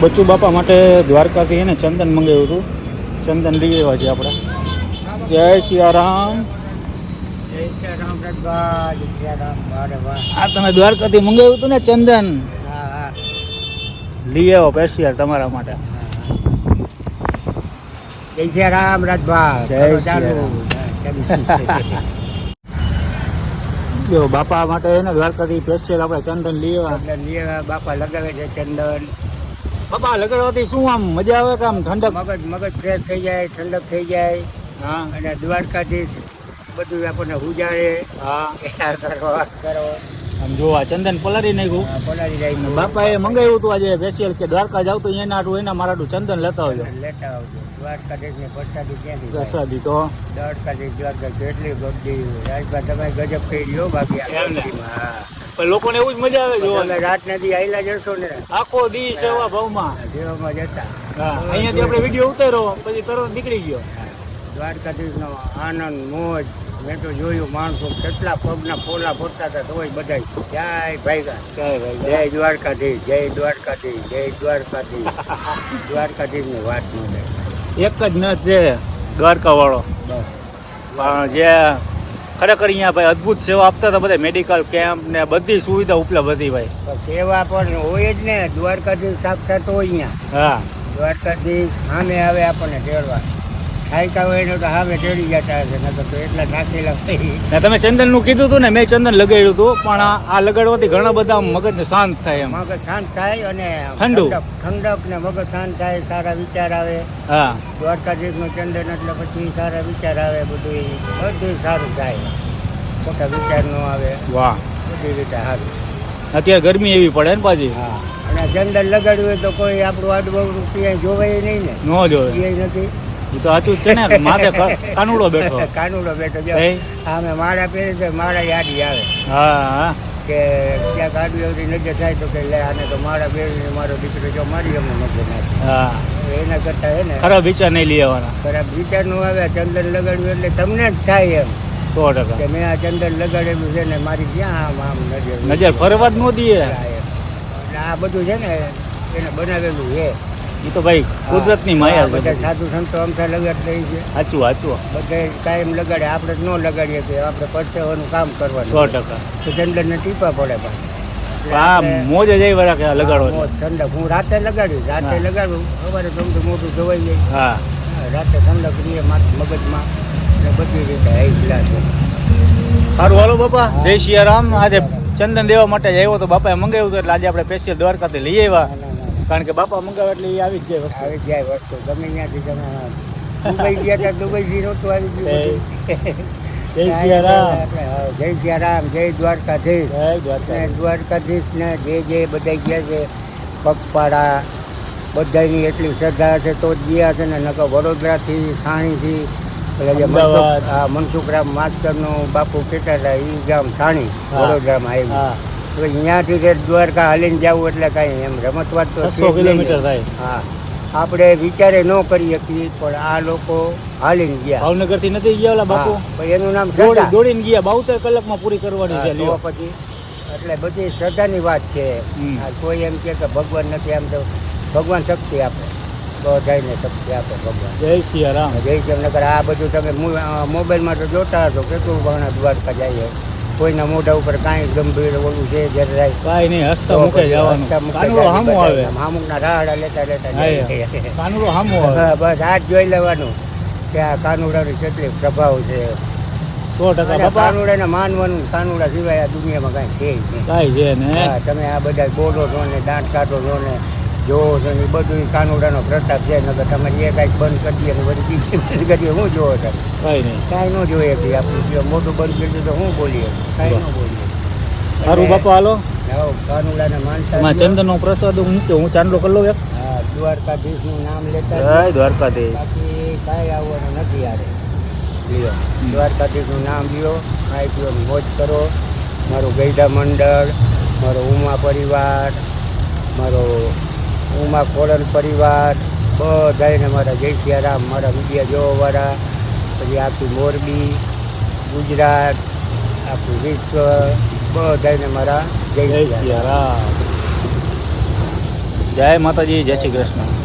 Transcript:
બચ્ચુ બાપા માટે દ્વારકાથી એને ચંદન મંગાવ્યું હતું. ચંદન લઈ આવ્યા છે આપણે. જય સિયારામ. આ તમે દ્વારકાથી મંગાવ્યું હતું ને ચંદન? લઈ આવો પેશિયર તમારા માટે. જય સિયારામ રામ રાજભા બાપા માટે એને દ્વારકાથી પેશિયલ આપણે ચંદન લઈ આવ્યા બાપા લગાવે છે ચંદન. બાપા લગાડવાથી શું આમ મજા આવે કે આમ ઠંડક? મગજ મગજ ફ્રેશ થઈ જાય ઠંડક થઈ જાય. હા. અને દ્વારકાથી બધું આપણને ઉજાડે હા. કરો કરો આમ જો આ ચંદન પલારી નાખ્યું. પલારી પલાળી જાય બાપાએ મંગાવ્યું હતું આજે સ્પેશિયલ કે દ્વારકા જાવ તો એના હાટું એના મારાટું ચંદન લેતા આવજો. લેતા આવજો. દ્વારકાધીશ ને પ્રસાદી ક્યાંથી? પ્રસાદી તો. દ્વારકાધીશ દ્વારકા કેટલી બધી રાજભા તમે ગજબ કહી લ્યો બાકી હા. પણ લોકોને એવું જ મજા આવે જોવાની. રાત નથી આયલા જશો ને. આખો દી સેવા ભાવમાં. દેવામાં જતા અહીંયાથી આપણે વીડિયો ઉતારો પછી તરત નીકળી ગયો. દ્વારકાધીશ નો આનંદ મોજ. મેં તો જોયું માણસો કેટલા પગના ફોલા ફરતા હતા તોય બધા જય ભાઈગા. જય દ્વારકાધીશ જય દ્વારકાધીશ જય દ્વારકાધીશ દ્વારકાધીશ. ની વાત ન એક જ ન છે દ્વારકા વાળો પણ જે ખરેખર અહીંયા ભાઈ અદ્ભુત સેવા આપતા હતા બધા મેડિકલ કેમ્પ ને બધી સુવિધા ઉપલબ્ધ હતી ભાઈ. સેવા પણ હોય જ ને દ્વારકાધીશ સાક્ષાત હોય અહીંયા. હા. દ્વારકાધીશ સામે આવે આપણને તેડવા થાયકા હોય ને તો સામે તેડી જતા હશે નકર તો એટલા હોય. ને તમે ચંદનનું કીધું હતું ને મેં ચંદન લગાડ્યું હતું પણ આ લગાડવાથી ઘણા બધા મગજ શાંત થાય એમ. મગજ શાંત થાય અને ઠંડુ. ઠંડક ને મગજ શાંત થાય સારા વિચાર આવે. હા. દ્વારકાધીશનું ચંદન એટલે પછી સારા વિચાર આવે બધું બધું સારું થાય. ખોટા વિચાર ન આવે. વાહ. બધી રીતે સારું. અત્યારે ગરમી એવી પડે ને પાછી. હા. અને ચંદન લગાડ્યું તો કોઈ આપણું આજુબાજુ ક્યાંય જોવાય નહીં ને. ન જોવે. નથી. એ તો સાચું છે ને માથે કાનુડો બેઠો. કાનુડો બેઠો? સામે મારા પહેરે છે યાદી આવે. હા હા. કે ક્યાંક આડવી અવધી નજર થાય તો કે લે આને તો માળા પહેરીને મારો દીકરો જો મારી અમને નજર નાખે. હા. એના કરતા હે ને ખરાબ વિચાર નહીં લઈ આવવાના. ખરાબ વિચારનું આવે ચંદન લગાડ્યું એટલે તમને જ થાય એમ. સો ટકા. કે મેં આ ચંદન લગાડેલું છે ને મારી ક્યાં આમ આમ નજર નજર ફરવા જ ન એમ. એટલે આ બધું છે ને એને બનાવેલું છે. એ તો ભાઈ કુદરતની માયા બધા સાધુ સંતો અમથા લગાડતા હોય છે. સાચું સાચું બધે કાયમ લગાડે આપણે ન લગાડીએ કે આપણે પરસેવાનું કામ સો કરવાનું ટકા. તો ને ટીપા પડે પણ આ મોજ જ વાળા કે લગાડો ઠંડક. હું રાતે લગાડ્યું રાતે લગાડ્યું. લગાડું સવારે તો મોટું ધોવાઈ જાય હા. હા, રાતે ઠંડક રહીએ માથે મગજમાં. ને બધી રીતે હાઈ છે. સારું હાલો બાપા. જય સિયારામ આજે ચંદન દેવા માટે જ આવ્યો તો બાપાએ મંગાવ્યું હતું એટલે આજે આપણે સ્પેશિયલ દ્વારકાથી લઈ આવ્યા. કારણ કે બાપા મંગાવે એટલે એ આવી જ જાય વસ્તુ. આવી જાય વસ્તુ. ગમે ત્યાંથી તમે દુબઈ ગયા ત્યાં દુબઈ જીરો તો આવી ગયું. જય સિયારામ. જય સિયારામ. જય દ્વારકાધીશ. જય દ્વારકાધીશ. ને જે જે બધા ગયા છે પગપાળા બધાની એટલી શ્રદ્ધા છે તો જ ગયા છે ને નકર વડોદરાથી સાણીથી એટલે જે. મનસુખ- મનસુખરામ માસ્તરનું બાપુ કહેતા હતા એ ગામ સાણી. વડોદરામાં આવ્યું અહીંયાથી જે દ્વારકા હાલીને જવું એટલે કાંઈ એમ રમત વાત તો છસો. કિલોમીટર થાય. હા. આપણે વિચારે ન કરી શકીએ પણ આ લોકો હાલીને ગયા. ભાવનગરથી નથી ગયા ઓલા બાપુ? એનું નામ દોડી દોડીને ગયા બાવતેર કલાકમાં પૂરી કરવાની છે પછી એટલે બધી શ્રદ્ધાની વાત છે. કોઈ એમ કે કે ભગવાન નથી આમ તો ભગવાન શક્તિ આપે. બધાને શક્તિ આપે ભગવાન. જય સિયારામ. જય શ્રી નગર આ બધું તમે મોબાઈલમાં તો જોતા હશો કેટલું ઘણા દ્વારકા જાય કોઈના મોઢા ઉપર કાંઈ ગંભીર ઓલું છે જરાય કાંઈ નહીં હસતા મૂકે જવાનું. કાનુડો હામો આવે. હામુકના રાહડા લેતા લેતા કાનુડો હામો આવે. બસ આ જ જોઈ લેવાનું કે આ કાનુડાની કેટલી પ્રભાવ છે. સો ટકા કાનુડા ને કાનુડાને માનવાનું કાનુડા સિવાય આ દુનિયામાં કાંઈ છે કાંઈ છે ને? તમે આ બધા બોલો છો ને દાંત કાઢો છો ને જોવો છો ને બધું કાનુડાનો પ્રતાપ છે નહીં તમારી એ કાંઈક બંધ કરી દઈએ બધી બીજી કરીએ હું જોવો છો? કાંઈ નહીં. કાંઈ ન જોઈએ કે આપણું જો મોટું બંધ કરી તો હું બોલીએ? કાંઈ ન બોલીએ. સારું એટલે બાપા હાલો. હા કાનુડાને માનતા એમાં ચંદનનો પ્રસાદ હું મૂક્યો હું ચાંદલો કરી લઉં એક. હા દ્વારકાધીશનું નામ લેતા જય. દ્વારકાધીશ. બાકી કાંઈ આવવાનું નથી યારે. લ્યો. દ્વારકાધીશનું નામ લ્યો ખાઈ પીઓ મોજ કરો. મારું ગૈડા મંડળ મારો ઉમા પરિવાર મારો ઉમા કોલન પરિવાર બધાને મારા જય સિયારામ મારા મીડિયા જોવાવાળા પછી આખું મોરબી ગુજરાત આખું વિશ્વ બધાને મારા જય સિયારામ જય માતાજી જય શ્રી કૃષ્ણ.